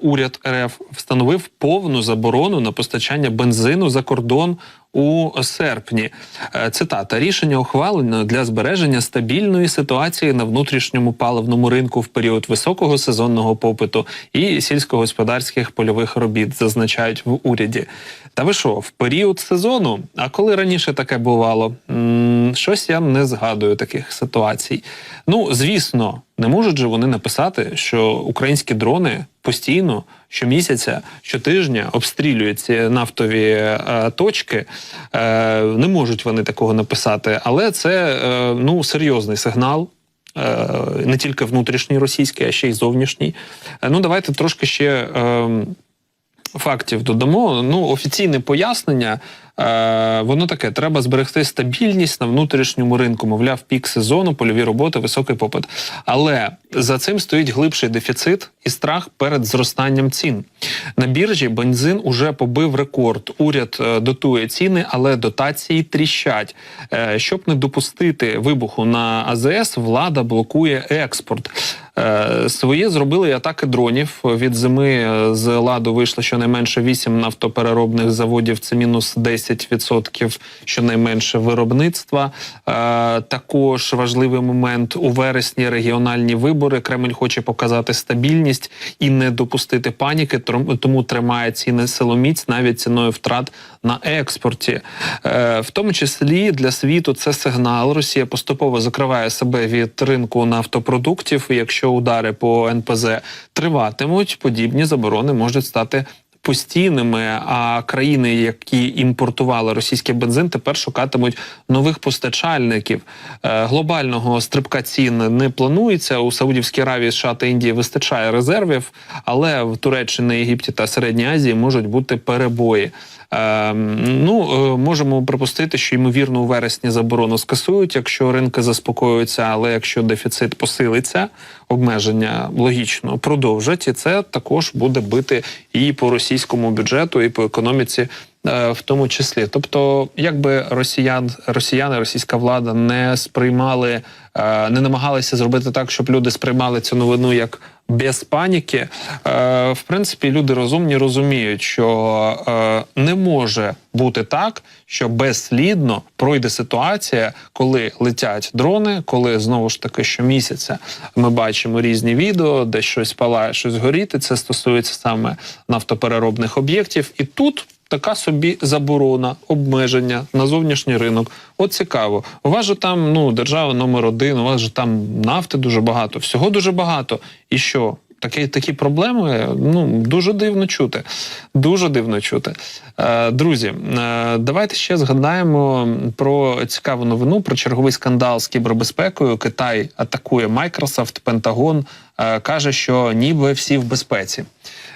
Уряд РФ встановив повну заборону на постачання бензину за кордон у серпні. Е, Цитата рішення ухвалено для збереження стабільної ситуації на внутрішньому паливному ринку в період високого сезонного попиту і сільськогосподарських польових робіт, зазначають в уряді. Та ви що, в період сезону? А коли раніше таке бувало? М, Щось я не згадую таких ситуацій. Ну, звісно, не можуть же вони написати, що українські дрони постійно щомісяця, щотижня обстрілюють ці нафтові е, точки. Е, не можуть вони такого написати, але це е, ну серйозний сигнал. е, Не тільки внутрішній російський, а ще й зовнішній. Е, Ну, давайте трошки ще ем, фактів додамо. Ну, офіційне пояснення. Е, воно таке: треба зберегти стабільність на внутрішньому ринку, мовляв, пік сезону, польові роботи, високий попит. Але за цим стоїть глибший дефіцит і страх перед зростанням цін. На біржі бензин уже побив рекорд. Уряд е, дотує ціни, але дотації тріщать. Е, щоб не допустити вибуху на АЗС, влада блокує експорт. Своє зробили атаки дронів. Від зими з ладу вийшло щонайменше 8 нафтопереробних заводів. Це мінус 10% щонайменше виробництва. Е, Також важливий момент у вересні регіональні вибори. Кремль хоче показати стабільність і не допустити паніки, тому тримає ціни силоміць навіть ціною втрат на експорті. Е, В тому числі для світу це сигнал. Росія поступово закриває себе від ринку нафтопродуктів. Якщо удари по НПЗ триватимуть, подібні заборони можуть стати. Постійними, а країни, які імпортували російський бензин, тепер шукатимуть нових постачальників. Е, глобального стрибка цін не планується. У Саудівській Аравії, США та Індії вистачає резервів, але в Туреччині, Єгипті та Середній Азії можуть бути перебої. Е, ну, е, можемо припустити, що ймовірно у вересні заборону скасують, якщо ринки заспокоюються, але якщо дефіцит посилиться, обмеження логічно продовжать, і це також буде бити і по російському бюджету, і по економіці. е, В тому числі, тобто, якби росіян, росіяни, російська влада не сприймали, е, не намагалися зробити так, щоб люди сприймали цю новину як без паніки. Е, В принципі, люди розумні розуміють, що е, не може бути так, що безслідно пройде ситуація, коли летять дрони, коли знову ж таки щомісяця ми бачимо різні відео, де щось палає, щось горіти. Це стосується саме нафтопереробних об'єктів, і тут. Така собі заборона, обмеження на зовнішній ринок. От цікаво. У вас же там ну держава номер один, у вас же там нафти дуже багато, всього дуже багато. І що? Такі, такі проблеми ну дуже дивно чути. Дуже дивно чути. Е, друзі, е, давайте ще згадаємо про цікаву новину про черговий скандал з кібербезпекою. Китай атакує Microsoft, Пентагон е, каже, що ніби всі в безпеці.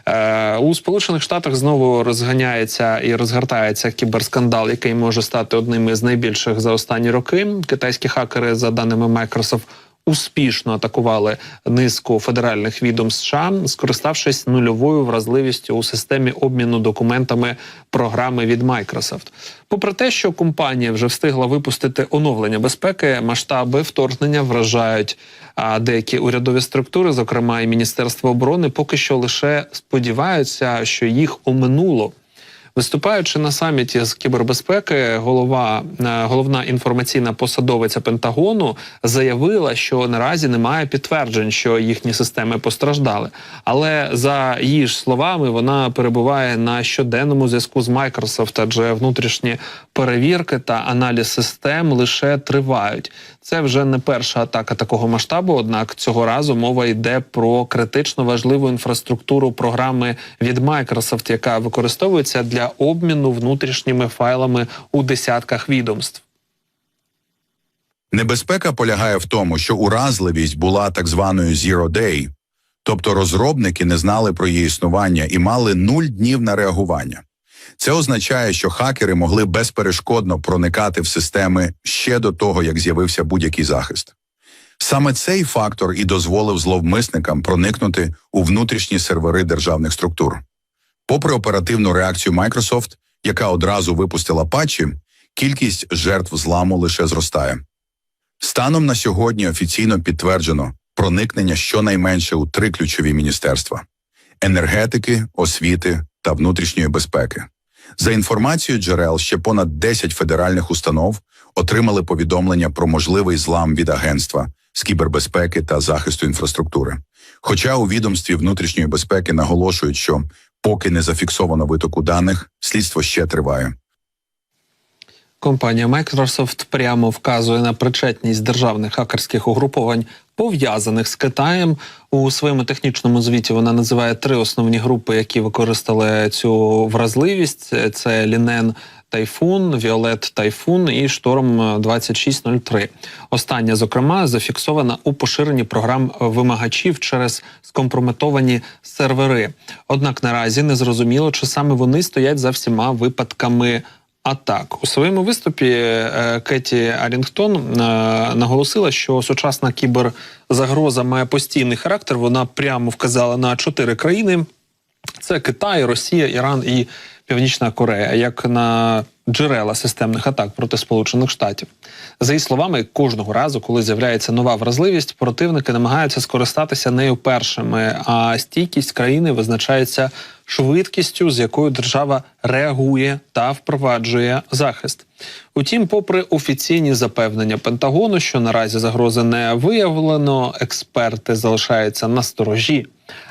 Е, у Сполучених Штатах знову розганяється і розгортається кіберскандал, який може стати одним із найбільших за останні роки. Китайські хакери, за даними Microsoft, успішно атакували низку федеральних відомств США, скориставшись нульовою вразливістю у системі обміну документами програми від Microsoft. Попри те, що компанія вже встигла випустити оновлення безпеки, масштаби вторгнення вражають. А деякі урядові структури, зокрема і Міністерство оборони, поки що лише сподіваються, що їх оминуло. Виступаючи на саміті з кібербезпеки, голова е, головна інформаційна посадовиця Пентагону заявила, що наразі немає підтверджень, що їхні системи постраждали. Але за її ж словами, вона перебуває на щоденному зв'язку з Microsoft, адже внутрішні перевірки та аналіз систем лише тривають. Це вже не перша атака такого масштабу. Однак цього разу мова йде про критично важливу інфраструктуру програми від Microsoft, яка використовується для обміну внутрішніми файлами у десятках відомств. Небезпека полягає в тому, що уразливість була так званою Zero Day, тобто розробники не знали про її існування і мали нуль днів на реагування. Це означає, що хакери могли безперешкодно проникати в системи ще до того, як з'явився будь-який захист. Саме цей фактор і дозволив зловмисникам проникнути у внутрішні сервери державних структур. Попри оперативну реакцію Microsoft, яка одразу випустила патчі, кількість жертв зламу лише зростає. Станом на сьогодні офіційно підтверджено проникнення щонайменше у три ключові міністерства: енергетики, освіти та внутрішньої безпеки. За інформацією джерел, ще понад 10 федеральних установ отримали повідомлення про можливий злам від агентства з кібербезпеки та захисту інфраструктури. Хоча у відомстві внутрішньої безпеки наголошують, що поки не зафіксовано витоку даних, слідство ще триває. Компанія Microsoft прямо вказує на причетність державних хакерських угруповань, пов'язаних з Китаєм. У своєму технічному звіті вона називає три основні групи, які використали цю вразливість: це Лінен Тайфун, Віолет Тайфун і Шторм 2603. Остання, зокрема, зафіксована у поширенні програм вимагачів через скомпрометовані сервери. Однак наразі не зрозуміло, чи саме вони стоять за всіма випадками атак. У своєму виступі е, Кеті Арінгтон е, наголосила, що сучасна кіберзагроза має постійний характер. Вона прямо вказала на чотири країни: це Китай, Росія, Іран і Північна Корея, як на джерела системних атак проти Сполучених Штатів. За її словами, кожного разу, коли з'являється нова вразливість, противники намагаються скористатися нею першими. А стійкість країни визначається швидкістю, з якою держава реагує та впроваджує захист. Утім, попри офіційні запевнення Пентагону, що наразі загрози не виявлено, експерти залишаються на сторожі.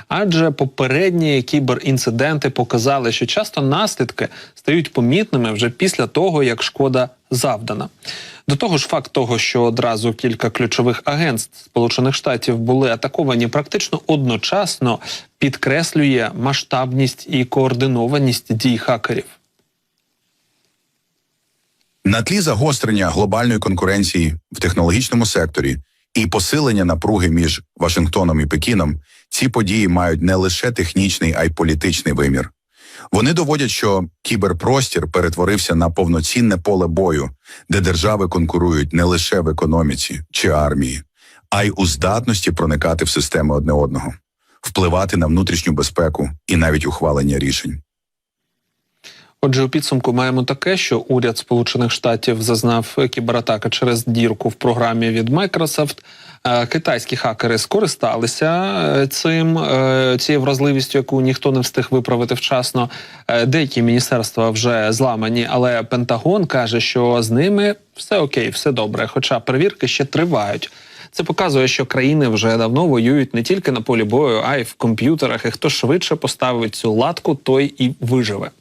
Адже попередні кіберінциденти показали, що часто наслідки стають помітними вже після того, як шкода завдана. До того ж, факт того, що одразу кілька ключових агентств Сполучених Штатів були атаковані практично одночасно, підкреслює масштабність і координованість дій хакерів. На тлі загострення глобальної конкуренції в технологічному секторі і посилення напруги між Вашингтоном і Пекіном, ці події мають не лише технічний, а й політичний вимір. Вони доводять, що кіберпростір перетворився на повноцінне поле бою, де держави конкурують не лише в економіці чи армії, а й у здатності проникати в системи одне одного, впливати на внутрішню безпеку і навіть ухвалення рішень. Отже, у підсумку маємо таке, що уряд Сполучених Штатів зазнав кібератаки через дірку в програмі від Microsoft. Е, Китайські хакери скористалися е, цим е, цією вразливістю, яку ніхто не встиг виправити вчасно. Деякі міністерства вже зламані, але Пентагон каже, що з ними все окей, все добре. Хоча перевірки ще тривають. Це показує, що країни вже давно воюють не тільки на полі бою, а й в комп'ютерах. І хто швидше поставить цю латку, той і виживе.